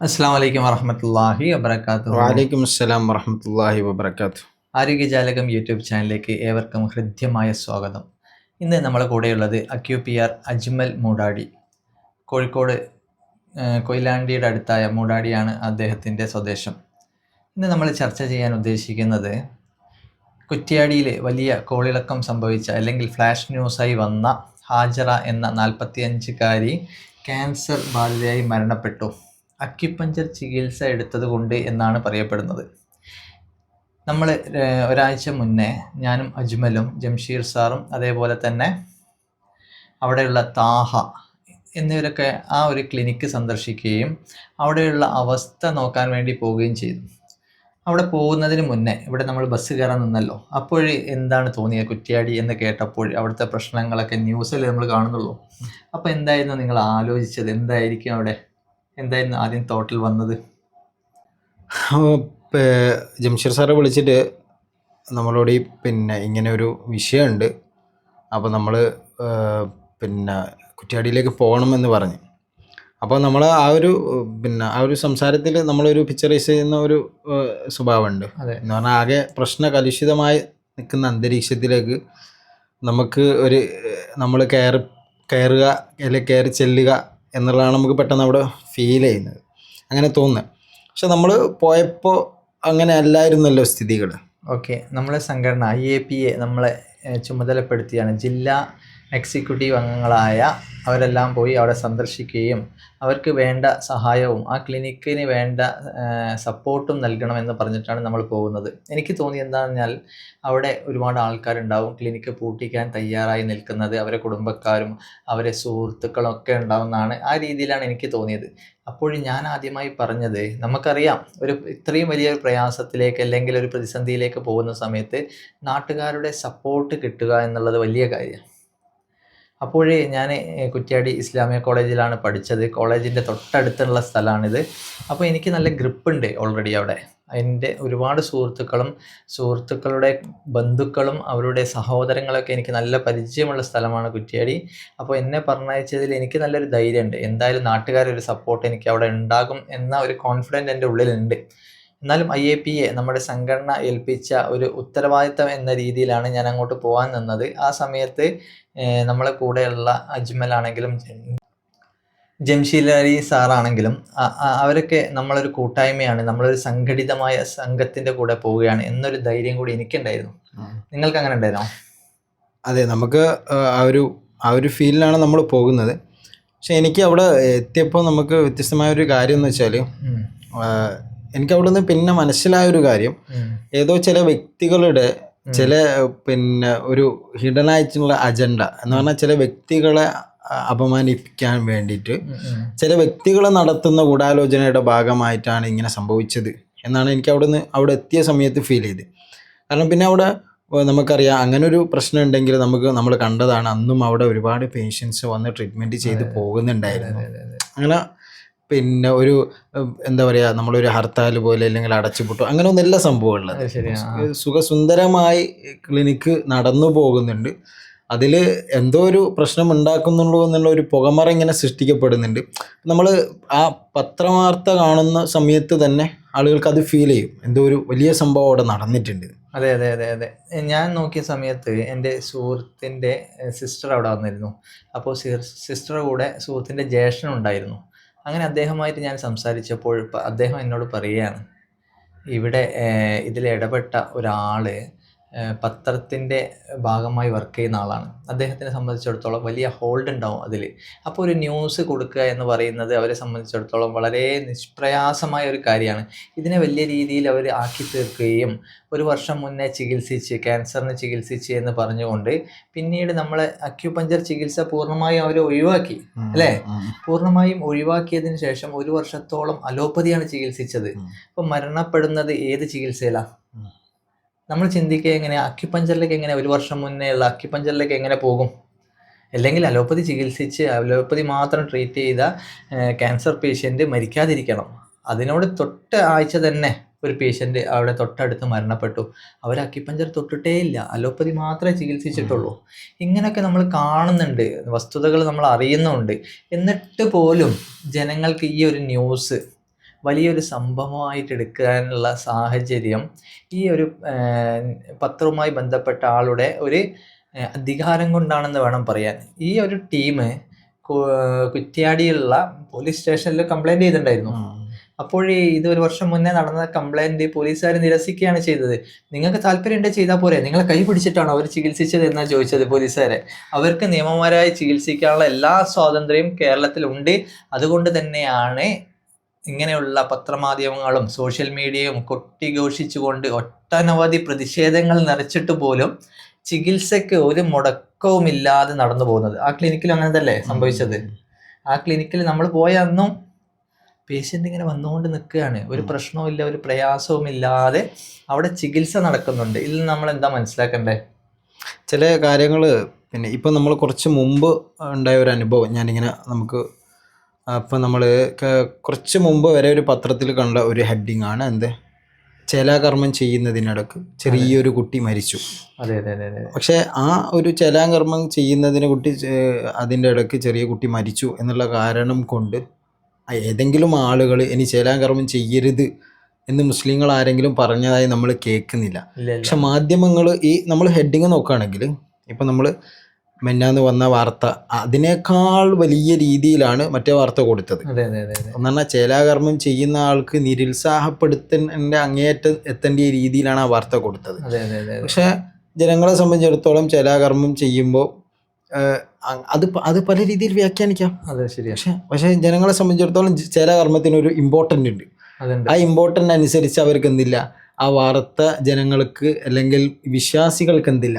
അസ്സാം വലൈക്കും വറഹമത്തല്ലാഹി വബർക്കാത്തു വാലൈക്കും അസ്സലാം വറഹമത്തല്ലാഹി വബർക്കാത്തു ആരോഗ്യജാലകം യൂട്യൂബ് ചാനലിലേക്ക് ഏവർക്കും ഹൃദ്യമായ സ്വാഗതം. ഇന്ന് നമ്മളെ കൂടെയുള്ളത് അക്യു പി ആർ അജ്മൽ മൂടാടി. കോഴിക്കോട് കൊയിലാണ്ടിയുടെ അടുത്തായ മൂടാടിയാണ് അദ്ദേഹത്തിന്റെ സ്വദേശം. ഇന്ന് നമ്മൾ ചർച്ച ചെയ്യാൻ ഉദ്ദേശിക്കുന്നത് കുറ്റ്യാടിയിൽ വലിയ കോളിളക്കം സംഭവിച്ച അല്ലെങ്കിൽ ഫ്ലാഷ് ന്യൂസായി വന്ന ഹാജറ എന്ന നാൽപ്പത്തിയഞ്ചുകാരി ക്യാൻസർ ബാധിതയായി മരണപ്പെട്ടു. അക്യുപഞ്ചർ ചികിത്സ എടുത്തത് കൊണ്ട് എന്നാണ് പറയപ്പെടുന്നത്. നമ്മൾ ഒരാഴ്ച മുന്നേ ഞാനും അജ്മലും ജംഷീർ സാറും അതേപോലെ തന്നെ അവിടെയുള്ള താഹ എന്നിവരൊക്കെ ആ ഒരു ക്ലിനിക്ക് സന്ദർശിക്കുകയും അവിടെയുള്ള അവസ്ഥ നോക്കാൻ വേണ്ടി പോവുകയും ചെയ്തു. അവിടെ പോകുന്നതിന് മുന്നേ ഇവിടെ നമ്മൾ ബസ് കയറാൻ നിന്നല്ലോ. അപ്പോൾ എന്താണ് തോന്നിയത് കുറ്റിയാടി എന്ന് കേട്ടപ്പോൾ അവിടുത്തെ പ്രശ്നങ്ങളൊക്കെ ന്യൂസിൽ നമ്മൾ കാണുന്നുള്ളൂ. അപ്പോൾ എന്തായിരുന്നു നിങ്ങൾ ആലോചിച്ചത്? എന്തായിരിക്കും അവിടെ? എന്തായിരുന്നു ആദ്യം തോട്ടിൽ വന്നത്? ജംഷീർ സാറെ വിളിച്ചിട്ട് നമ്മളോട് ഈ പിന്നെ ഇങ്ങനെ ഒരു വിഷയമുണ്ട്. അപ്പോൾ നമ്മൾ പിന്നെ കുറ്റ്യാടിയിലേക്ക് പോകണമെന്ന് പറഞ്ഞു. അപ്പോൾ നമ്മൾ ആ ഒരു പിന്നെ ആ ഒരു സംസാരത്തിൽ നമ്മളൊരു പിക്ചറൈസ് ചെയ്യുന്ന ഒരു സ്വഭാവമുണ്ട്. അതെ. എന്ന് പറഞ്ഞാൽ ആകെ പ്രശ്ന കലുഷിതമായി നിൽക്കുന്ന അന്തരീക്ഷത്തിലേക്ക് നമുക്ക് ഒരു നമ്മൾ കയറി കയറുക അല്ലെങ്കിൽ കയറി ചെല്ലുക എന്നുള്ളതാണ് നമുക്ക് പെട്ടെന്ന് അവിടെ ഫീൽ ചെയ്യുന്നത്. അങ്ങനെ തോന്നുന്നത്. പക്ഷെ നമ്മൾ പോയപ്പോൾ അങ്ങനെ അല്ലായിരുന്നല്ലോ സ്ഥിതികൾ ഓക്കെ നമ്മളെ സംഘടന ഐ എ പി എ നമ്മളെ ചുമതലപ്പെടുത്തിയാണ് ജില്ലാ എക്സിക്യൂട്ടീവ് അംഗങ്ങളായ അവരെല്ലാം പോയി അവിടെ സന്ദർശിക്കുകയും അവർക്ക് വേണ്ട സഹായവും ആ ക്ലിനിക്കിന് വേണ്ട സപ്പോർട്ടും നൽകണമെന്ന് പറഞ്ഞിട്ടാണ് നമ്മൾ പോകുന്നത്. എനിക്ക് തോന്നി എന്താണെന്ന് പറഞ്ഞാൽ അവിടെ ഒരുപാട് ആൾക്കാരുണ്ടാവും ക്ലിനിക്ക് പൂട്ടിക്കാൻ തയ്യാറായി നിൽക്കുന്നത് അവരെ കുടുംബക്കാരും അവരെ സുഹൃത്തുക്കളും ഒക്കെ ഉണ്ടാവുന്നതാണ് ആ രീതിയിലാണ് എനിക്ക് തോന്നിയത്. അപ്പോൾ ഞാൻ ആദ്യമായി പറഞ്ഞത് നമുക്കറിയാം ഒരു ഇത്രയും വലിയ പ്രയാസത്തിലേക്ക് അല്ലെങ്കിൽ ഒരു പ്രതിസന്ധിയിലേക്ക് പോകുന്ന സമയത്ത് നാട്ടുകാരുടെ സപ്പോർട്ട് കിട്ടുക എന്നുള്ളത് വലിയ കാര്യം. അപ്പോഴേ ഞാൻ കുറ്റ്യാടി ഇസ്ലാമിയ കോളേജിലാണ് പഠിച്ചത്. കോളേജിന്റെ തൊട്ടടുത്തുള്ള സ്ഥലമാണിത്. അപ്പോൾ എനിക്ക് നല്ല ഗ്രിപ്പുണ്ട് ഓൾറെഡി അവിടെ. എന്റെ ഒരുപാട് സുഹൃത്തുക്കളും സുഹൃത്തുക്കളുടെ ബന്ധുക്കളും അവരുടെ സഹോദരങ്ങളൊക്കെ എനിക്ക് നല്ല പരിചയമുള്ള സ്ഥലമാണ് കുറ്റ്യാടി. അപ്പോൾ എന്നെ പറഞ്ഞയച്ചതിൽ എനിക്ക് നല്ലൊരു ധൈര്യമുണ്ട്. എന്തായാലും നാട്ടുകാരൊരു സപ്പോർട്ട് എനിക്ക് അവിടെ ഉണ്ടാകും എന്ന ഒരു കോൺഫിഡന്റ് എന്റെ ഉള്ളിലുണ്ട്. എന്നാലും ഐ എ പി എ നമ്മുടെ സംഘടന ഏൽപ്പിച്ച ഒരു ഉത്തരവാദിത്തം എന്ന രീതിയിലാണ് ഞാൻ അങ്ങോട്ട് പോകാൻ നിന്നത്. ആ സമയത്ത് നമ്മളെ കൂടെയുള്ള അജ്മൽ ആണെങ്കിലും ജംഷീൽ അലി സാറാണെങ്കിലും അവരൊക്കെ നമ്മളൊരു കൂട്ടായ്മയാണ് നമ്മളൊരു സംഘടിതമായ സംഘത്തിന്റെ കൂടെ പോവുകയാണ് എന്നൊരു ധൈര്യം കൂടി എനിക്കുണ്ടായിരുന്നു. നിങ്ങൾക്ക് അങ്ങനെ ഉണ്ടായിരുന്നോ അതെ നമുക്ക് ആ ഒരു ആ ഒരു ഫീലിലാണ് നമ്മൾ പോകുന്നത്. പക്ഷെ എനിക്ക് അവിടെ എത്തിയപ്പോൾ നമുക്ക് വ്യത്യസ്തമായ ഒരു കാര്യം എന്ന് വെച്ചാൽ. എനിക്ക് അവിടെ നിന്ന് പിന്നെ മനസ്സിലായ ഒരു കാര്യം. ഏതോ ചില വ്യക്തികളുടെ ചില പിന്നെ ഒരു ഹിഡൻ ആയിട്ടുള്ള അജണ്ട എന്ന് പറഞ്ഞാൽ ചില വ്യക്തികളെ അപമാനിപ്പിക്കാൻ വേണ്ടിയിട്ട്. ചില വ്യക്തികളെ നടത്തുന്ന ഗൂഢാലോചനയുടെ ഭാഗമായിട്ടാണ് ഇങ്ങനെ സംഭവിച്ചത് എന്നാണ് എനിക്ക് അവിടെ നിന്ന് അവിടെ എത്തിയ സമയത്ത് ഫീൽ ചെയ്ത് കാരണം പിന്നെ അവിടെ നമുക്കറിയാം അങ്ങനെ ഒരു പ്രശ്നം ഉണ്ടെങ്കിൽ നമുക്ക് നമ്മൾ കണ്ടതാണ് അന്നും അവിടെ ഒരുപാട് പേഷ്യൻസ് വന്ന് ട്രീറ്റ്മെന്റ് ചെയ്ത് പോകുന്നുണ്ടായിരുന്നു. അങ്ങനെ പിന്നെ ഒരു എന്താ പറയുക നമ്മളൊരു ഹർത്താൽ പോലെ അല്ലെങ്കിൽ അടച്ചുപൂട്ടോ അങ്ങനെ ഒന്നല്ല സംഭവമുള്ളത്. സുഖസുന്ദരമായി ക്ലിനിക്ക് നടന്നു പോകുന്നുണ്ട്. അതിൽ എന്തോ ഒരു പ്രശ്നം ഉണ്ടാക്കുന്നുള്ളൂ എന്നുള്ള ഒരു പുകമറ ഇങ്ങനെ സൃഷ്ടിക്കപ്പെടുന്നുണ്ട്. നമ്മൾ ആ പത്രവാർത്ത കാണുന്ന സമയത്ത് തന്നെ ആളുകൾക്ക് അത് ഫീൽ ചെയ്യും. എന്തോ ഒരു വലിയ സംഭവം അവിടെ നടന്നിട്ടുണ്ട്. അതെ അതെ അതെ അതെ. ഞാൻ നോക്കിയ സമയത്ത് എന്റെ സുഹൃത്തിന്റെ സിസ്റ്റർ അവിടെ വന്നിരുന്നു. അപ്പോൾ സിസ്റ്റർ കൂടെ സുഹൃത്തിന്റെ ജ്യേഷ്ഠൻ ഉണ്ടായിരുന്നു. അങ്ങനെ അദ്ദേഹമായിട്ട് ഞാൻ സംസാരിച്ചപ്പോൾ അദ്ദേഹം എന്നോട് പറയുകയാണ് ഇവിടെ ഇതിൽ ഇടപെട്ട ഒരാൾ പത്രത്തിന്റെ ഭാഗമായി വർക്ക് ചെയ്യുന്ന ആളാണ്. അദ്ദേഹത്തിനെ സംബന്ധിച്ചിടത്തോളം വലിയ ഹോൾഡ് ഉണ്ടാവും അതിൽ അപ്പോൾ ഒരു ന്യൂസ് കൊടുക്കുക എന്ന് പറയുന്നത് അവരെ സംബന്ധിച്ചിടത്തോളം വളരെ നിഷ്പ്രയാസമായ ഒരു കാര്യമാണ്. ഇതിനെ വലിയ രീതിയിൽ അവർ ആക്കി തീർക്കുകയും ഒരു വർഷം മുന്നേ ചികിത്സിച്ച് ക്യാൻസറിന് ചികിത്സിച്ച് എന്ന് പറഞ്ഞുകൊണ്ട് പിന്നീട് നമ്മളെ അക്യുപഞ്ചർ ചികിത്സ പൂർണമായും അവർ ഒഴിവാക്കി അല്ലേ? പൂർണമായും ഒഴിവാക്കിയതിന് ശേഷം ഒരു വർഷത്തോളം അലോപ്പതിയാണ് ചികിത്സിച്ചത്. അപ്പോൾ അപ്പം മരണപ്പെടുന്നത് ഏത് ചികിത്സയിലാണ്. നമ്മൾ ചിന്തിക്കുക എങ്ങനെ അക്യുപഞ്ചറിലേക്ക് എങ്ങനെ ഒരു വർഷം മുന്നേ ഉള്ള അക്യുപഞ്ചറിലേക്ക് എങ്ങനെ പോകും? അല്ലെങ്കിൽ അലോപ്പതി ചികിത്സിച്ച് അലോപ്പതി മാത്രം ട്രീറ്റ് ചെയ്ത ക്യാൻസർ പേഷ്യന്റ് മരിക്കാതിരിക്കണം. അതിനോട് തൊട്ട് ആഴ്ച തന്നെ ഒരു പേഷ്യന്റ് അവിടെ തൊട്ടടുത്ത് മരണപ്പെട്ടു. അവർ അക്യുപഞ്ചർ തൊട്ടിട്ടേ ഇല്ല. അലോപ്പതി മാത്രമേ ചികിത്സിച്ചിട്ടുള്ളൂ. ഇങ്ങനെയൊക്കെ നമ്മൾ കാണുന്നുണ്ട്. വസ്തുതകൾ നമ്മൾ അറിയുന്നുണ്ട്. എന്നിട്ട് പോലും ജനങ്ങൾക്ക് ഈ ഒരു ന്യൂസ് വലിയൊരു സംഭവമായിട്ട് എടുക്കാനുള്ള സാഹചര്യം ഈ ഒരു പത്രവുമായി ബന്ധപ്പെട്ട ആളുടെ ഒരു അധികാരം കൊണ്ടാണെന്ന് വേണം പറയാൻ. ഈ ഒരു ടീം കുറ്റ്യാടിയുള്ള പോലീസ് സ്റ്റേഷനിൽ കംപ്ലൈന്റ് ചെയ്തിട്ടുണ്ടായിരുന്നു. അപ്പോൾ ഈ ഇത് ഒരു വർഷം മുന്നേ നടന്ന കംപ്ലൈന്റ് പോലീസുകാർ നിരസിക്കുകയാണ് ചെയ്തത്. നിങ്ങൾക്ക് താല്പര്യം ഉണ്ടെങ്കിൽ ചെയ്താൽ പോരെ. നിങ്ങളെ കൈ പിടിച്ചിട്ടാണ് അവർ ചികിത്സിച്ചത് എന്നാണ് ചോദിച്ചത് പോലീസുകാരെ. അവർക്ക് നിയമപരമായി ചികിത്സിക്കാനുള്ള എല്ലാ സ്വാതന്ത്ര്യവും കേരളത്തിലുണ്ട് അതുകൊണ്ട് തന്നെയാണ് ഇങ്ങനെയുള്ള പത്രമാധ്യമങ്ങളും സോഷ്യൽ മീഡിയയും കൊട്ടിഘോഷിച്ചുകൊണ്ട് ഒട്ടനവധി പ്രതിഷേധങ്ങൾ നിറച്ചിട്ട് പോലും ചികിത്സയ്ക്ക് ഒരു മുടക്കവുമില്ലാതെ നടന്നു പോകുന്നത്. ആ ക്ലിനിക്കിൽ അങ്ങനെ തന്നെ സംഭവിച്ചത്? ആ ക്ലിനിക്കിൽ നമ്മൾ പോയ അന്നും പേഷ്യന്റ് ഇങ്ങനെ വന്നുകൊണ്ട് നിൽക്കുകയാണ്. ഒരു പ്രശ്നവുമില്ല പ്രശ്നവും ഒരു പ്രയാസവും ഇല്ലാതെ അവിടെ ചികിത്സ നടക്കുന്നുണ്ട്. ഇതിൽ നമ്മൾ എന്താ മനസ്സിലാക്കണ്ടേ? ചില കാര്യങ്ങൾ പിന്നെ ഇപ്പം നമ്മൾ കുറച്ച് മുമ്പ് ഉണ്ടായ ഒരു അനുഭവം. ഞാനിങ്ങനെ നമുക്ക് അപ്പം നമ്മൾ കുറച്ച് മുമ്പ് വരെ ഒരു പത്രത്തിൽ കണ്ട ഒരു ഹെഡിങ് ആണ് എന്ത്? ചേലാകർമ്മം ചെയ്യുന്നതിനിടക്ക് ചെറിയൊരു കുട്ടി മരിച്ചു. അതെ അതെ അതെ പക്ഷേ ആ ഒരു ചേലാകർമ്മം ചെയ്യുന്നതിന് കുട്ടി അതിന്റെ ഇടയ്ക്ക് ചെറിയ കുട്ടി മരിച്ചു എന്നുള്ള കാരണം കൊണ്ട് ഏതെങ്കിലും ആളുകൾ ഇനി ചേലാകർമ്മം ചെയ്യരുത് എന്ന് മുസ്ലിങ്ങൾ ആരെങ്കിലും പറഞ്ഞതായി നമ്മൾ കേൾക്കുന്നില്ല. പക്ഷെ മാധ്യമങ്ങൾ ഈ നമ്മൾ ഹെഡിങ് നോക്കുകയാണെങ്കിൽ ഇപ്പം നമ്മൾ മെന്നാന്ന് വന്ന വാർത്ത. അതിനേക്കാൾ വലിയ രീതിയിലാണ് മറ്റേ വാർത്ത കൊടുത്തത്. എന്ന് പറഞ്ഞാൽ ചേലാകർമ്മം ചെയ്യുന്ന ആൾക്ക് നിരുത്സാഹപ്പെടുത്തേണ്ട അങ്ങേയറ്റം എത്തേണ്ട രീതിയിലാണ് ആ വാർത്ത കൊടുത്തത്. പക്ഷെ ജനങ്ങളെ സംബന്ധിച്ചിടത്തോളം ചേലാകർമ്മം ചെയ്യുമ്പോൾ അത് അത് പല രീതിയിൽ വ്യാഖ്യാനിക്കാം. അതെ ശരി പക്ഷെ പക്ഷെ ജനങ്ങളെ സംബന്ധിച്ചിടത്തോളം ചേലാകർമ്മത്തിന് ഒരു ഇമ്പോർട്ടന്റ് ഉണ്ട്. ആ ഇമ്പോർട്ടന്റ് അനുസരിച്ച് അവർക്ക് എന്തില്ല? ആ വാർത്ത ജനങ്ങൾക്ക് അല്ലെങ്കിൽ വിശ്വാസികൾക്ക് എന്തില്ല?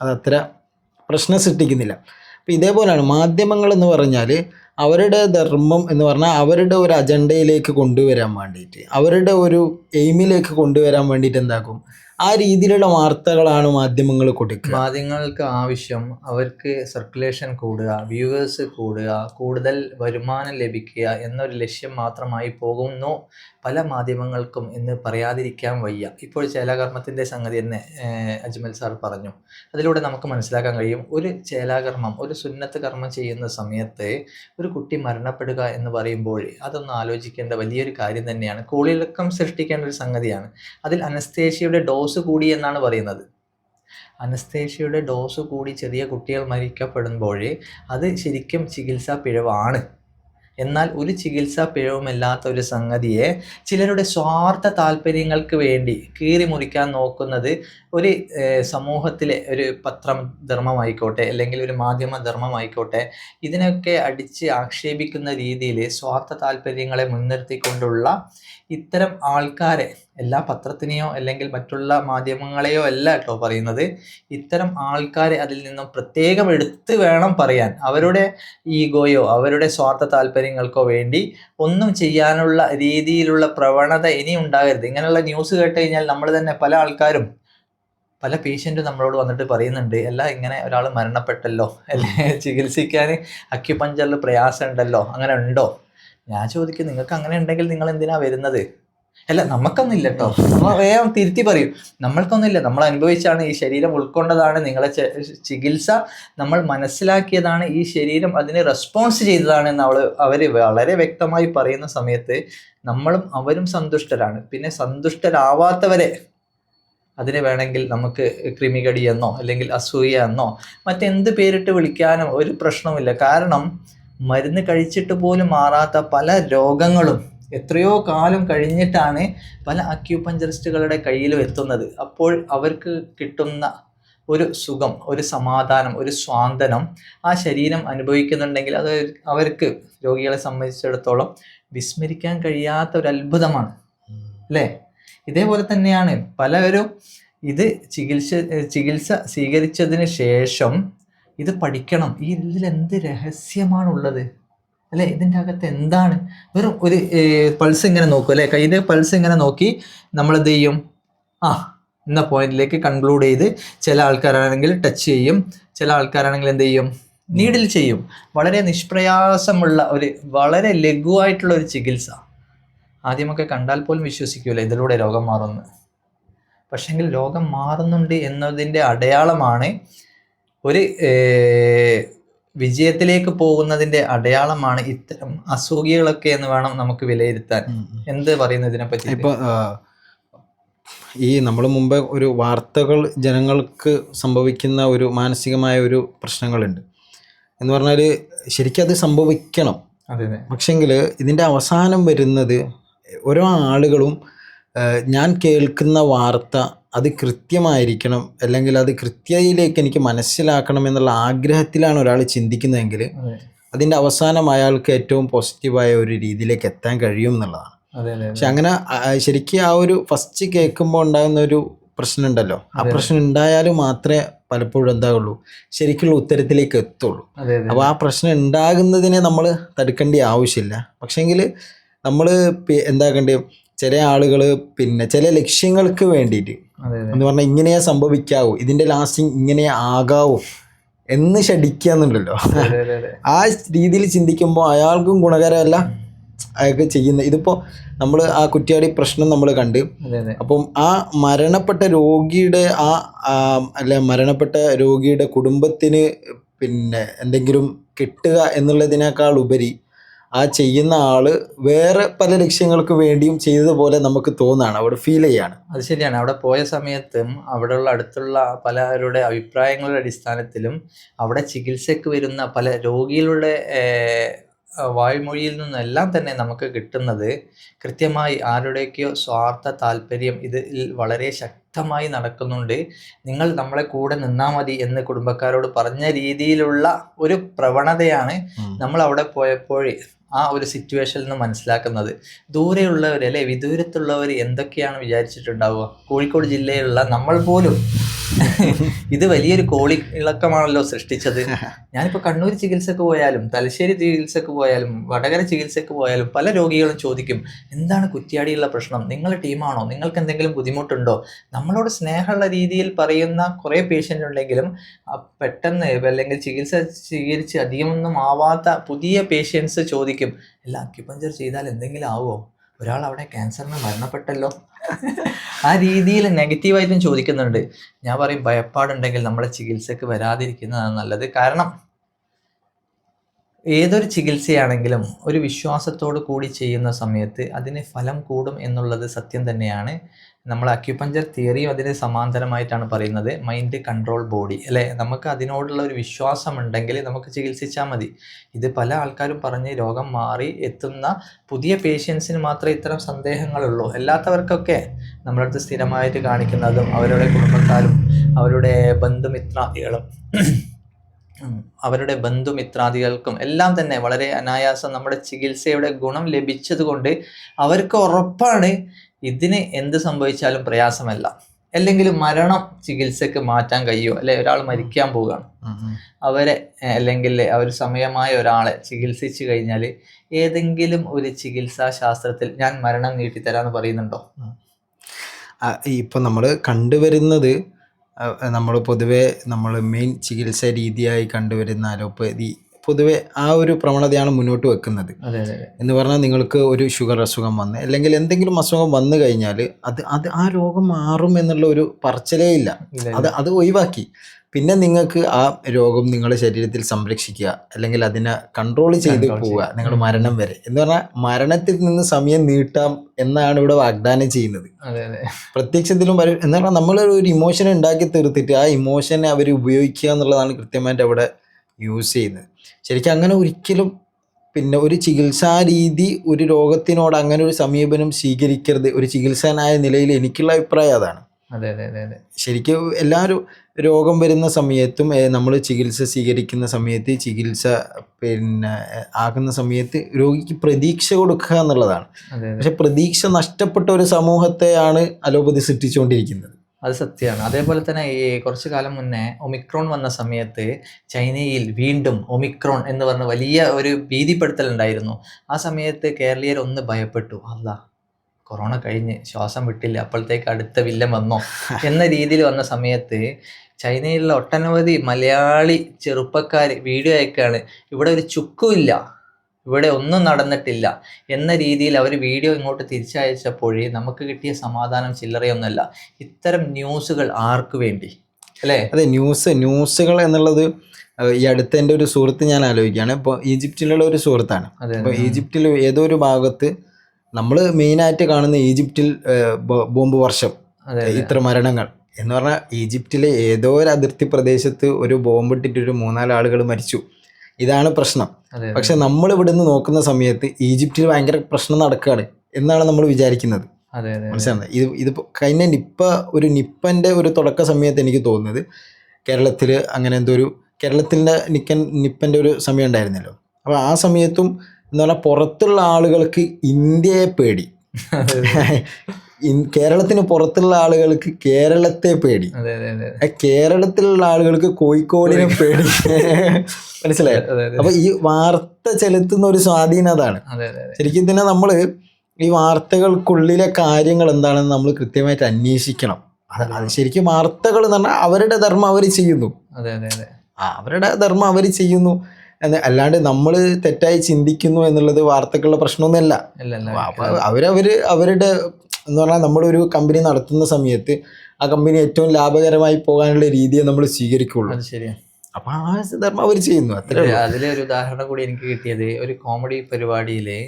അത് അത്ര പ്രശ്നം സൃഷ്ടിക്കുന്നില്ല അപ്പം ഇതേപോലെയാണ് മാധ്യമങ്ങൾ എന്ന് പറഞ്ഞാൽ അവരുടെ ധർമ്മം എന്ന് പറഞ്ഞാൽ അവരുടെ ഒരു അജണ്ടയിലേക്ക് കൊണ്ടുവരാൻ വേണ്ടിയിട്ട് അവരുടെ ഒരു എയിമിലേക്ക് കൊണ്ടുവരാൻ വേണ്ടിയിട്ട് എന്താക്കും? ആ രീതിയിലുള്ള വാർത്തകളാണ് മാധ്യമങ്ങൾ കൊടുക്കുക. മാധ്യമങ്ങൾക്ക് ആവശ്യം അവർക്ക് സർക്കുലേഷൻ കൂടുക വ്യൂവേഴ്സ് കൂടുക കൂടുതൽ വരുമാനം ലഭിക്കുക എന്നൊരു ലക്ഷ്യം മാത്രമായി പോകുന്നു. പല മാധ്യമങ്ങൾക്കും എന്ന് പറയാതിരിക്കാൻ വയ്യ. ഇപ്പോൾ ചേലാകർമ്മത്തിന്റെ സംഗതി തന്നെ അജ്മൽ സാർ പറഞ്ഞു. അതിലൂടെ നമുക്ക് മനസ്സിലാക്കാൻ കഴിയും. ഒരു ചേലാകർമ്മം ഒരു സുന്നത്ത് കർമ്മം ചെയ്യുന്ന സമയത്ത് ഒരു കുട്ടി മരണപ്പെടുക എന്ന് പറയുമ്പോൾ അതൊന്ന് ആലോചിക്കേണ്ട വലിയൊരു കാര്യം തന്നെയാണ്. കോളിളക്കം സൃഷ്ടിക്കേണ്ട ഒരു സംഗതിയാണ്. അതിൽ അനസ്തേഷ്യയുടെ ഡോസ് കൂടി എന്നാണ് പറയുന്നത്. അനസ്തേഷ്യയുടെ ഡോസ് കൂടി ചെറിയ കുട്ടികൾ മരിക്കപ്പെടുമ്പോൾ അത് ശരിക്കും ചികിത്സാ പിഴവാണ്. എന്നാൽ ഒരു ചികിത്സാ പിഴവുമില്ലാത്ത ഒരു സംഗതിയെ ചിലരുടെ സ്വാർത്ഥ താല്പര്യങ്ങൾക്ക് വേണ്ടി കീറി മുറിക്കാൻ നോക്കുന്നത് ഒരു സമൂഹത്തിലെ ഒരു പത്രം ധർമ്മമായിക്കോട്ടെ അല്ലെങ്കിൽ ഒരു മാധ്യമ ധർമ്മമായിക്കോട്ടെ ഇതിനൊക്കെ അടിച്ച് ആക്ഷേപിക്കുന്ന രീതിയിൽ സ്വാർത്ഥ താല്പര്യങ്ങളെ മുൻനിർത്തിക്കൊണ്ടുള്ള ഇത്തരം ആൾക്കാരെ എല്ലാ പത്രത്തിനെയോ അല്ലെങ്കിൽ മറ്റുള്ള മാധ്യമങ്ങളെയോ അല്ല കേട്ടോ പറയുന്നത്. ഇത്തരം ആൾക്കാരെ അതിൽ നിന്നും പ്രത്യേകം എടുത്ത് വേണം പറയാൻ. അവരുടെ ഈഗോയോ അവരുടെ സ്വാർത്ഥ താല്പര്യങ്ങൾക്കോ വേണ്ടി ഒന്നും ചെയ്യാനുള്ള രീതിയിലുള്ള പ്രവണത ഇനി ഉണ്ടാകരുത്. ഇങ്ങനെയുള്ള ന്യൂസ് കേട്ട് കഴിഞ്ഞാൽ നമ്മൾ തന്നെ പല ആൾക്കാരും പല പേഷ്യന്റും നമ്മളോട് വന്നിട്ട് പറയുന്നുണ്ട് അല്ല ഇങ്ങനെ ഒരാൾ മരണപ്പെട്ടല്ലോ അല്ലെ? ചികിത്സിക്കാൻ അക്യുപഞ്ചറിൽ പ്രയാസമുണ്ടല്ലോ അങ്ങനെ ഉണ്ടോ? ഞാൻ ചോദിക്കും നിങ്ങൾക്ക് അങ്ങനെ ഉണ്ടെങ്കിൽ നിങ്ങൾ എന്തിനാ വരുന്നത്? അല്ല നമുക്കൊന്നുമില്ല കേട്ടോ വേഗം തിരുത്തി പറയും. നമ്മൾക്കൊന്നുമില്ല നമ്മൾ അനുഭവിച്ചാണ് ഈ ശരീരം ഉൾക്കൊണ്ടതാണ്. നിങ്ങളെ ചികിത്സ നമ്മൾ മനസ്സിലാക്കിയതാണ്. ഈ ശരീരം അതിന് റെസ്പോൺസ് ചെയ്തതാണ് എന്ന് അവൾ അവർ വളരെ വ്യക്തമായി പറയുന്ന സമയത്ത് നമ്മളും അവരും സന്തുഷ്ടരാണ്. പിന്നെ സന്തുഷ്ടരാവാത്തവരെ അതിനെ വേണമെങ്കിൽ നമുക്ക് ക്രിമികടിയെന്നോ അല്ലെങ്കിൽ അസൂയ എന്നോ മറ്റെന്ത് പേരിട്ട് വിളിക്കാനോ ഒരു പ്രശ്നവുമില്ല. കാരണം മരുന്ന് കഴിച്ചിട്ട് പോലും മാറാത്ത പല രോഗങ്ങളും എത്രയോ കാലം കഴിഞ്ഞിട്ടാണ് പല അക്യൂപഞ്ചറിസ്റ്റുകളുടെ കയ്യിലും എത്തുന്നത്. അപ്പോൾ അവർക്ക് കിട്ടുന്ന ഒരു സുഖം ഒരു സമാധാനം ഒരു സ്വാന്തനം ആ ശരീരം അനുഭവിക്കുന്നുണ്ടെങ്കിൽ അത് അവർക്ക് രോഗികളെ സംബന്ധിച്ചിടത്തോളം വിസ്മരിക്കാൻ കഴിയാത്ത ഒരു അത്ഭുതമാണ്. അല്ലേ? ഇതേപോലെ തന്നെയാണ് പലരും ഇത് ചികിത്സ ചികിത്സ സ്വീകരിച്ചതിന് ശേഷം ഇത് പഠിക്കണം. ഈ ഇതിൽ എന്ത് രഹസ്യമാണുള്ളത്? അല്ലേ? ഇതിന്റെ അകത്ത് എന്താണ്? വെറും ഒരു പൾസ് ഇങ്ങനെ നോക്കും അല്ലേ? കയ്യിന്റെ പൾസ് ഇങ്ങനെ നോക്കി നമ്മൾ എന്ത് ചെയ്യും? ആ എന്ന പോയിന്റിലേക്ക് കൺക്ലൂഡ് ചെയ്ത് ചില ആൾക്കാരാണെങ്കിൽ ടച്ച് ചെയ്യും. ചില ആൾക്കാരാണെങ്കിൽ എന്ത് ചെയ്യും? നീഡിൽ ചെയ്യും. വളരെ നിഷ്പ്രയാസമുള്ള ഒരു വളരെ ലഘുവായിട്ടുള്ള ഒരു ചികിത്സ. ആദ്യമൊക്കെ കണ്ടാൽ പോലും വിശ്വസിക്കൂല ഇതിലൂടെ രോഗം മാറുന്നു പക്ഷെങ്കിൽ രോഗം മാറുന്നുണ്ട് എന്നതിന്റെ അടയാളമാണ് ഒരു വിജയത്തിലേക്ക് പോകുന്നതിന്റെ അടയാളമാണ് ഇത്തരം അസൂയകളൊക്കെ എന്ന് വേണം നമുക്ക് വിലയിരുത്താൻ. എന്ത് പറയുന്നു ഇതിനെപ്പറ്റി? ഇപ്പൊ ഈ നമ്മൾ മുമ്പ് ഒരു വാർത്തകൾ ജനങ്ങൾക്ക് സംഭവിക്കുന്ന ഒരു മാനസികമായ ഒരു പ്രശ്നങ്ങളുണ്ട്. എന്ന് പറഞ്ഞാൽ ശരിക്കും അത് സംഭവിക്കണം. അതെ അതെ. പക്ഷെങ്കിൽ ഇതിന്റെ അവസാനം വരുന്നത് ഓരോ ആളുകളും ഞാൻ കേൾക്കുന്ന വാർത്ത അത് കൃത്യമായിരിക്കണം അല്ലെങ്കിൽ അത് കൃത്യതയിലേക്ക് എനിക്ക് മനസ്സിലാക്കണം എന്നുള്ള ആഗ്രഹത്തിലാണ് ഒരാൾ ചിന്തിക്കുന്നതെങ്കിൽ അതെ. അതിന്റെ അവസാനം അയാൾക്ക് ഏറ്റവും പോസിറ്റീവായ ഒരു രീതിയിലേക്ക് എത്താൻ കഴിയും എന്നുള്ളതാണ്. പക്ഷെ അങ്ങനെ ശരിക്കും ആ ഒരു ഫസ്റ്റ് കേൾക്കുമ്പോൾ ഉണ്ടാകുന്ന ഒരു പ്രശ്നം ഉണ്ടല്ലോ ആ പ്രശ്നം ഉണ്ടായാലും മാത്രമേ പലപ്പോഴും എന്താകുള്ളൂ ശരിക്കുള്ള ഉത്തരത്തിലേക്ക് എത്തുള്ളൂ. അപ്പോൾ ആ പ്രശ്നം ഉണ്ടാകുന്നതിനെ നമ്മൾ തടുക്കേണ്ട ആവശ്യമില്ല. പക്ഷേങ്കിൽ നമ്മൾ എന്താക്കേണ്ടത് ചില ആളുകൾ പിന്നെ ചില ലക്ഷ്യങ്ങൾക്ക് വേണ്ടിയിട്ട് എന്ന് പറഞ്ഞാൽ ഇങ്ങനെയാ സംഭവിക്കാവൂ ഇതിന്റെ ലാസ്റ്റിങ് ഇങ്ങനെ ആകാവൂ എന്ന് ഷടിക്കുക എന്നുണ്ടല്ലോ ആ രീതിയിൽ ചിന്തിക്കുമ്പോൾ അയാൾക്കും ഗുണകരമല്ല അയാൾക്ക് ചെയ്യുന്ന ഇതിപ്പോൾ നമ്മൾ ആ കുറ്റിയാടി പ്രശ്നം നമ്മൾ കണ്ട്. അപ്പം ആ മരണപ്പെട്ട രോഗിയുടെ ആ, അല്ല മരണപ്പെട്ട രോഗിയുടെ കുടുംബത്തിന് പിന്നെ എന്തെങ്കിലും കിട്ടുക എന്നുള്ളതിനേക്കാൾ ഉപരി ആ ചെയ്യുന്ന ആൾ വേറെ പല ലക്ഷ്യങ്ങൾക്ക് വേണ്ടിയും ചെയ്തതുപോലെ നമുക്ക് തോന്നാണ് അവിടെ ഫീൽ ചെയ്യാണ്. അത് ശരിയാണ്. അവിടെ പോയ സമയത്തും അവിടെയുള്ള അടുത്തുള്ള പലരുടെ അഭിപ്രായങ്ങളുടെ അടിസ്ഥാനത്തിലും അവിടെ ചികിത്സയ്ക്ക് വരുന്ന പല രോഗികളുടെ വായ്മൊഴിയിൽ നിന്നെല്ലാം തന്നെ നമുക്ക് കിട്ടുന്നത് കൃത്യമായി ആരുടെയൊക്കെയോ സ്വാർത്ഥ താല്പര്യം ഇതിൽ വളരെ ശക്തമായി നടക്കുന്നുണ്ട്. നിങ്ങൾ നമ്മളെ കൂടെ നിന്നാൽ മതി എന്ന് കുടുംബക്കാരോട് പറഞ്ഞ രീതിയിലുള്ള ഒരു പ്രവണതയാണ് നമ്മൾ അവിടെ പോയപ്പോൾ ആ ഒരു സിറ്റുവേഷനിൽ നിന്ന് മനസ്സിലാക്കുന്നത്. ദൂരെയുള്ളവർ അല്ലെ? വിദൂരത്തുള്ളവർ എന്തൊക്കെയാണ് വിചാരിച്ചിട്ടുണ്ടാവുക? കോഴിക്കോട് ജില്ലയിലുള്ള നമ്മൾ പോലും ഇത് വലിയൊരു കോളി ഇളക്കമാണല്ലോ സൃഷ്ടിച്ചത്. ഞാനിപ്പോൾ കണ്ണൂർ ചികിത്സക്ക് പോയാലും തലശ്ശേരി ചികിത്സക്ക് പോയാലും വടകര ചികിത്സക്ക് പോയാലും പല രോഗികളും ചോദിക്കും എന്താണ് കുറ്റിയാടിയുള്ള പ്രശ്നം? നിങ്ങളുടെ ടീമാണോ? നിങ്ങൾക്ക് എന്തെങ്കിലും ബുദ്ധിമുട്ടുണ്ടോ? നമ്മളോട് സ്നേഹമുള്ള രീതിയിൽ പറയുന്ന കുറേ പേഷ്യന്റ് ഉണ്ടെങ്കിലും പെട്ടെന്ന് അല്ലെങ്കിൽ ചികിത്സ സ്വീകരിച്ച് അധികമൊന്നും ആവാത്ത പുതിയ പേഷ്യൻസ് ചോദിക്കും അല്ല അക്യുപഞ്ചർ ചെയ്താൽ എന്തെങ്കിലും ആവുമോ? ഒരാൾ അവിടെ ക്യാൻസറിന് മരണപ്പെട്ടല്ലോ? ആ രീതിയിൽ നെഗറ്റീവായിട്ടും ചോദിക്കുന്നുണ്ട്. ഞാൻ പറയും ഭയപ്പാടുണ്ടെങ്കിൽ നമ്മളെ ചികിത്സക്ക് വരാതിരിക്കുന്നതാണ് നല്ലത്. കാരണം ഏതൊരു ചികിത്സയാണെങ്കിലും ഒരു വിശ്വാസത്തോടു കൂടി ചെയ്യുന്ന സമയത്ത് അതിന് ഫലം കൂടും എന്നുള്ളത് സത്യം തന്നെയാണ്. നമ്മൾ അക്യുപഞ്ചർ തിയറിയും അതിന് സമാന്തരമായിട്ടാണ് പറയുന്നത്. മൈൻഡ് കൺട്രോൾ ബോഡി അല്ലേ? നമുക്ക് അതിനോടുള്ള ഒരു വിശ്വാസം ഉണ്ടെങ്കിൽ നമുക്ക് ചികിത്സിച്ചാൽ മതി. ഇത് പല ആൾക്കാരും പറഞ്ഞ് രോഗം മാറി എത്തുന്ന പുതിയ പേഷ്യൻസിന് മാത്രമേ ഇത്തരം സന്ദേഹങ്ങളുള്ളൂ. അല്ലാത്തവർക്കൊക്കെ നമ്മളടുത്ത് സ്ഥിരമായിട്ട് കാണിക്കുന്നതും അവരുടെ കുടുംബക്കാരും അവരുടെ ബന്ധുമിത്രാദികളും അവരുടെ ബന്ധുമിത്രാദികൾക്കും എല്ലാം തന്നെ വളരെ അനായാസം നമ്മുടെ ചികിത്സയുടെ ഗുണം ലഭിച്ചതുകൊണ്ട് അവർക്ക് ഉറപ്പാണ് ഇതിന് എന്ത് സംഭവിച്ചാലും പ്രയാസമല്ല. അല്ലെങ്കിൽ മരണം ചികിത്സക്ക് മാറ്റാൻ കഴിയുമോ? അല്ലെ ഒരാൾ മരിക്കാൻ പോവുകയാണ്. അവരെ അല്ലെങ്കിൽ അവർ സമയമായ ഒരാളെ ചികിത്സിച്ചു കഴിഞ്ഞാൽ ഏതെങ്കിലും ഒരു ചികിത്സാ ശാസ്ത്രത്തിൽ ഞാൻ മരണം നീട്ടിത്തരാന്ന് പറയുന്നുണ്ടോ? ഇപ്പൊ നമ്മൾ കണ്ടുവരുന്നത് നമ്മൾ പൊതുവേ നമ്മൾ മെയിൻ ചികിത്സാ രീതിയായി കണ്ടുവരുന്ന അലോപ്പതി പൊതുവെ ആ ഒരു പ്രവണതയാണ് മുന്നോട്ട് വെക്കുന്നത്. എന്ന് പറഞ്ഞാൽ നിങ്ങൾക്ക് ഒരു ഷുഗർ അസുഖം വന്ന് അല്ലെങ്കിൽ എന്തെങ്കിലും അസുഖം വന്നു കഴിഞ്ഞാൽ അത് അത് ആ രോഗം മാറും എന്നുള്ള ഒരു പറച്ചിലേ ഇല്ല. അത് അത് ഒഴിവാക്കി. പിന്നെ നിങ്ങൾക്ക് ആ രോഗം നിങ്ങളുടെ ശരീരത്തിൽ സംരക്ഷിക്കുക അല്ലെങ്കിൽ അതിനെ കൺട്രോൾ ചെയ്ത് പോവുക നിങ്ങൾ മരണം വരെ. എന്ന് പറഞ്ഞാൽ മരണത്തിൽ നിന്ന് സമയം നീട്ടാം എന്നാണ് ഇവിടെ വാഗ്ദാനം ചെയ്യുന്നത്. പ്രത്യക്ഷത്തിലും എന്ന് പറഞ്ഞാൽ നമ്മൾ ഒരു ഇമോഷൻ ഉണ്ടാക്കി തീർത്തിട്ട് ആ ഇമോഷനെ അവർ ഉപയോഗിക്കുക എന്നുള്ളതാണ് കൃത്യമായിട്ട് അവിടെ യൂസ് ചെയ്യുന്നത്. ശരിക്കും അങ്ങനെ ഒരിക്കലും പിന്നെ ഒരു ചികിത്സാ രീതി ഒരു രോഗത്തിനോട് അങ്ങനെ ഒരു സമീപനം സ്വീകരിക്കരുത്. ഒരു ചികിത്സനായ നിലയിൽ എനിക്കുള്ള അഭിപ്രായം അതാണ്. അതെ അതെ അതെ അതെ. ശരിക്കും എല്ലാവരും രോഗം വരുന്ന സമയത്തും നമ്മൾ ചികിത്സ സ്വീകരിക്കുന്ന സമയത്ത് ചികിത്സ പിന്നെ ആകുന്ന സമയത്ത് രോഗിക്ക് പ്രതീക്ഷ കൊടുക്കുക എന്നുള്ളതാണ്. പക്ഷെ പ്രതീക്ഷ നഷ്ടപ്പെട്ട ഒരു സമൂഹത്തെയാണ് അലോപ്പതി സൃഷ്ടിച്ചുകൊണ്ടിരിക്കുന്നത്. അത് സത്യമാണ്. അതേപോലെ തന്നെ ഈ കുറച്ചു കാലം മുന്നേ ഒമിക്രോൺ വന്ന സമയത്ത് ചൈനയിൽ വീണ്ടും ഒമിക്രോൺ എന്ന് പറഞ്ഞ വലിയ ഒരു ഭീതിപ്പെടുത്തൽ ഉണ്ടായിരുന്നു ആ സമയത്ത് കേരളീയർ ഒന്ന് ഭയപ്പെട്ടു. അല്ല കൊറോണ കഴിഞ്ഞ് ശ്വാസം വിട്ടില്ല അപ്പോഴത്തേക്ക് അടുത്ത വില്ലൻ വന്നോ? എന്ന രീതിയിൽ വന്ന സമയത്ത് ചൈനയിലുള്ള ഒട്ടനവധി മലയാളി ചെറുപ്പക്കാർ വീഡിയോ അയക്കാണ് ഇവിടെ ഒരു ചുക്കുമില്ല ഇവിടെ ഒന്നും നടന്നിട്ടില്ല എന്ന രീതിയിൽ അവർ വീഡിയോ ഇങ്ങോട്ട് തിരിച്ചയച്ചപ്പോഴേ നമുക്ക് കിട്ടിയ സമാധാനം ചില്ലറയൊന്നുമല്ല. ഇത്തരം ന്യൂസുകൾ ആർക്ക് വേണ്ടി? അല്ലേ? അതെ ന്യൂസ് ന്യൂസുകൾ എന്നുള്ളത് ഈ അടുത്ത എന്റെ ഒരു സുഹൃത്ത് ഞാൻ ആലോചിക്കുകയാണ്. ഇപ്പോൾ ഈജിപ്തിലുള്ള ഒരു സുഹൃത്താണ്. അപ്പോൾ ഈജിപ്തിൽ ഏതോ ഒരു ഭാഗത്ത് നമ്മൾ മെയിനായിട്ട് കാണുന്ന ഈജിപ്തിൽ ബോംബ് വർഷം ഇത്ര മരണങ്ങൾ എന്ന് പറഞ്ഞാൽ ഈജിപ്തിലെ ഏതോ ഒരു അതിർത്തി പ്രദേശത്ത് ഒരു ബോംബ് ഇട്ടിട്ട് ഒരു മൂന്നാൽ ആളുകൾ മരിച്ചു. ഇതാണ് പ്രശ്നം. പക്ഷെ നമ്മൾ ഇവിടുന്ന് നോക്കുന്ന സമയത്ത് ഈജിപ്തിൽ ഭയങ്കര പ്രശ്നം നടക്കുകയാണ് എന്നാണ് നമ്മൾ വിചാരിക്കുന്നത്. മനസ്സിലാവുന്നത്? ഇത് ഇതിപ്പോൾ കഴിഞ്ഞ നിപ്പ ഒരു നിപ്പന്റെ ഒരു തുടക്ക സമയത്ത് എനിക്ക് തോന്നുന്നത് കേരളത്തിൽ അങ്ങനെ എന്തോ ഒരു കേരളത്തിന്റെ നിക്കൻ നിപ്പന്റെ ഒരു സമയം ഉണ്ടായിരുന്നല്ലോ. അപ്പോൾ ആ സമയത്തും എന്ന് പറഞ്ഞാൽ പുറത്തുള്ള ആളുകൾക്ക് ഇന്ത്യയെ പേടി. കേരളത്തിന് പുറത്തുള്ള ആളുകൾക്ക് കേരളത്തെ പേടി. കേരളത്തിലുള്ള ആളുകൾക്ക് കോഴിക്കോടിനെ പേടി. മനസ്സിലായോ? അപ്പൊ ഈ വാർത്ത ചെലുത്തുന്ന ഒരു സ്വാധീനം അതാണ്. അതെ അതെ അതെ. ശരിക്കും ഇതിനെ നമ്മൾ ഈ വാർത്തകൾക്കുള്ളിലെ കാര്യങ്ങൾ എന്താണെന്ന് നമ്മൾ കൃത്യമായിട്ട് അന്വേഷിക്കണം. അത് ശരിക്കും വാർത്തകൾ എന്ന് പറഞ്ഞാൽ അവരുടെ ധർമ്മം അവർ ചെയ്യുന്നു. അവരുടെ ധർമ്മം അവർ ചെയ്യുന്നു. എന്ന് അല്ലാണ്ട് നമ്മൾ തെറ്റായി ചിന്തിക്കുന്നു എന്നുള്ളത് വാർത്തകളുടെ പ്രശ്നമൊന്നുമല്ല. അവരവര് അവരുടെ എന്ന് പറഞ്ഞാൽ നമ്മളൊരു കമ്പനി നടത്തുന്ന സമയത്ത് ആ കമ്പനി ഏറ്റവും ലാഭകരമായി പോകാനുള്ള രീതിയെ നമ്മൾ സ്വീകരിക്കുള്ളൂ. അത് അപ്പൊ ആ ധർമ്മം അവർ ചെയ്യുന്നു. അത്ര ഒരു ഉദാഹരണം കൂടി എനിക്ക് കിട്ടിയത് ഒരു കോമഡി പരിപാടിയിലെ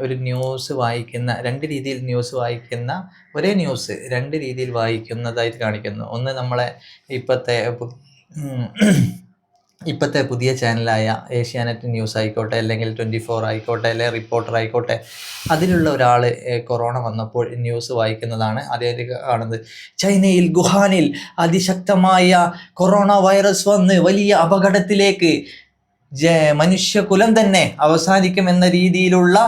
ഒരു ന്യൂസ് വായിക്കുന്ന രണ്ട് രീതിയിൽ ന്യൂസ് വായിക്കുന്ന ഒരേ ന്യൂസ് രണ്ട് രീതിയിൽ വായിക്കുന്നതായിട്ട് കാണിക്കുന്നു. ഒന്ന് നമ്മളെ ഇപ്പോഴത്തെ ഇപ്പോഴത്തെ പുതിയ ചാനലായ ഏഷ്യാനെറ്റ് ന്യൂസ് ആയിക്കോട്ടെ അല്ലെങ്കിൽ ട്വന്റി ഫോർ ആയിക്കോട്ടെ അല്ലെങ്കിൽ റിപ്പോർട്ടർ ആയിക്കോട്ടെ അതിലുള്ള ഒരാൾ കൊറോണ വന്നപ്പോൾ ന്യൂസ് വായിക്കുന്നതാണ്. അതായത് കാണുന്നത് ചൈനയിൽ ഗുഹാനിൽ അതിശക്തമായ കൊറോണ വൈറസ് വന്ന് വലിയ അപകടത്തിലേക്ക്. ജ മനുഷ്യകുലം തന്നെ അവസാനിക്കും എന്ന രീതിയിലുള്ള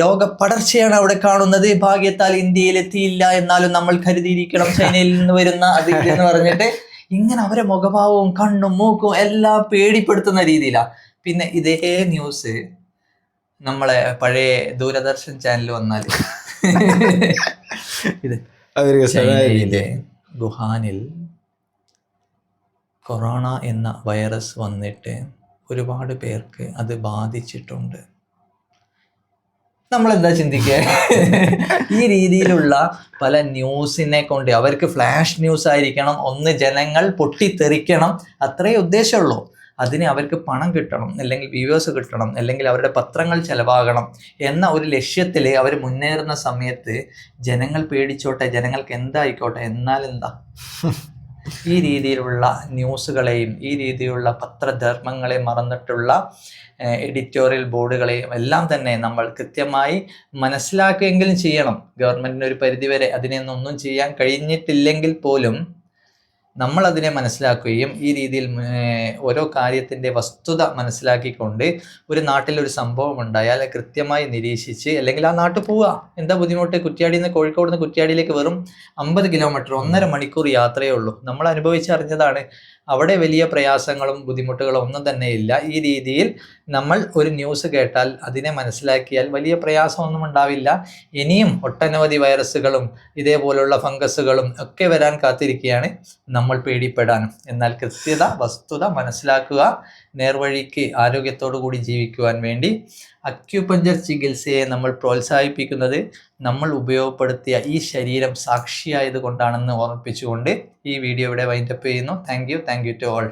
രോഗപ്പടർച്ചയാണ് അവിടെ കാണുന്നത്. ഭാഗ്യത്താൽ ഇന്ത്യയിൽ എത്തിയില്ല എന്നാലും നമ്മൾ കരുതിയിരിക്കണം ചൈനയിൽ നിന്ന് വരുന്ന അതിഥി എന്ന് പറഞ്ഞിട്ട് ഇങ്ങനെ അവരെ മുഖഭാവവും കണ്ണും മൂക്കും എല്ലാം പേടിപ്പെടുത്തുന്ന രീതിയിലാണ് പിന്നെ ഇതേ ന്യൂസ് നമ്മളെ പഴയ ദൂരദർശൻ ചാനൽ വന്നാൽ ഇത് ചൈനയിലെ വുഹാനിൽ കൊറോണ എന്ന വൈറസ് വന്നിട്ട് ഒരുപാട് പേർക്ക് അത് ബാധിച്ചിട്ടുണ്ട്. നമ്മൾ എന്താ ചിന്തിക്കുക ഈ രീതിയിലുള്ള പല ന്യൂസിനെ കൊണ്ട് അവർക്ക് ഫ്ലാഷ് ന്യൂസ് ആയിരിക്കണം ഒന്ന് ജനങ്ങൾ പൊട്ടിത്തെറിക്കണം അത്രേ ഉദ്ദേശമുള്ളൂ. അതിന് അവർക്ക് പണം കിട്ടണം അല്ലെങ്കിൽ വ്യൂവേഴ്സ് കിട്ടണം അല്ലെങ്കിൽ അവരുടെ പത്രങ്ങൾ ചിലവാകണം എന്ന ഒരു ലക്ഷ്യത്തിൽ അവർ മുന്നേറുന്ന സമയത്ത് ജനങ്ങൾ പേടിച്ചോട്ടെ ജനങ്ങൾക്ക് എന്തായിക്കോട്ടെ എന്നാൽ എന്താ? ഈ രീതിയിലുള്ള ന്യൂസുകളെയും ഈ രീതിയിലുള്ള പത്രധർമ്മങ്ങളെ മറന്നിട്ടുള്ള എഡിറ്റോറിയൽ ബോർഡുകളെയും എല്ലാം തന്നെ നമ്മൾ കൃത്യമായി മനസ്സിലാക്കുകയെങ്കിലും ചെയ്യണം. ഗവൺമെന്റിന് ഒരു പരിധിവരെ അതിനെയൊന്നും ചെയ്യാൻ കഴിഞ്ഞിട്ടില്ലെങ്കിൽ പോലും നമ്മൾ അതിനെ മനസ്സിലാക്കുകയും ഈ രീതിയിൽ ഓരോ കാര്യത്തിന്റെ വസ്തുത മനസ്സിലാക്കിക്കൊണ്ട് ഒരു നാട്ടിൽ ഒരു സംഭവം ഉണ്ടായാൽ കൃത്യമായി നിരീക്ഷിച്ച് അല്ലെങ്കിൽ ആ നാട്ടിൽ പോവുക. എന്താ ബുദ്ധിമുട്ട്? കുറ്റ്യാടിയിൽ നിന്ന് കോഴിക്കോട് നിന്ന് കുറ്റ്യാടിയിലേക്ക് വെറും അമ്പത് കിലോമീറ്റർ ഒന്നര മണിക്കൂർ യാത്രയേ ഉള്ളൂ. നമ്മൾ അനുഭവിച്ചറിഞ്ഞതാണ് അവിടെ വലിയ പ്രയാസങ്ങളും ബുദ്ധിമുട്ടുകളും ഒന്നും തന്നെ ഇല്ല. ഈ രീതിയിൽ നമ്മൾ ഒരു ന്യൂസ് കേട്ടാൽ അതിനെ മനസ്സിലാക്കിയാൽ വലിയ പ്രയാസമൊന്നും ഉണ്ടാവില്ല. ഇനിയും ഒട്ടനവധി വൈറസുകളും ഇതേപോലുള്ള ഫംഗസുകളും ഒക്കെ വരാൻ കാത്തിരിക്കുകയാണ്. നമ്മൾ പേടിപ്പെടാനും. എന്നാൽ കൃത്യത വസ്തുത മനസ്സിലാക്കുക നേർവഴിക്ക് ആരോഗ്യത്തോടു കൂടി ജീവിക്കുവാൻ വേണ്ടി അക്യുപഞ്ചർ ചികിത്സയെ നമ്മൾ പ്രോത്സാഹിപ്പിക്കുന്നത് നമ്മൾ ഉപയോഗപ്പെടുത്തിയ ഈ ശരീരം സാക്ഷിയായത് കൊണ്ടാണെന്ന് ഓർമ്മിപ്പിച്ചുകൊണ്ട് ഈ വീഡിയോ ഇവിടെ വൈൻഡപ്പ് ചെയ്യുന്നു. Thank you thank you to all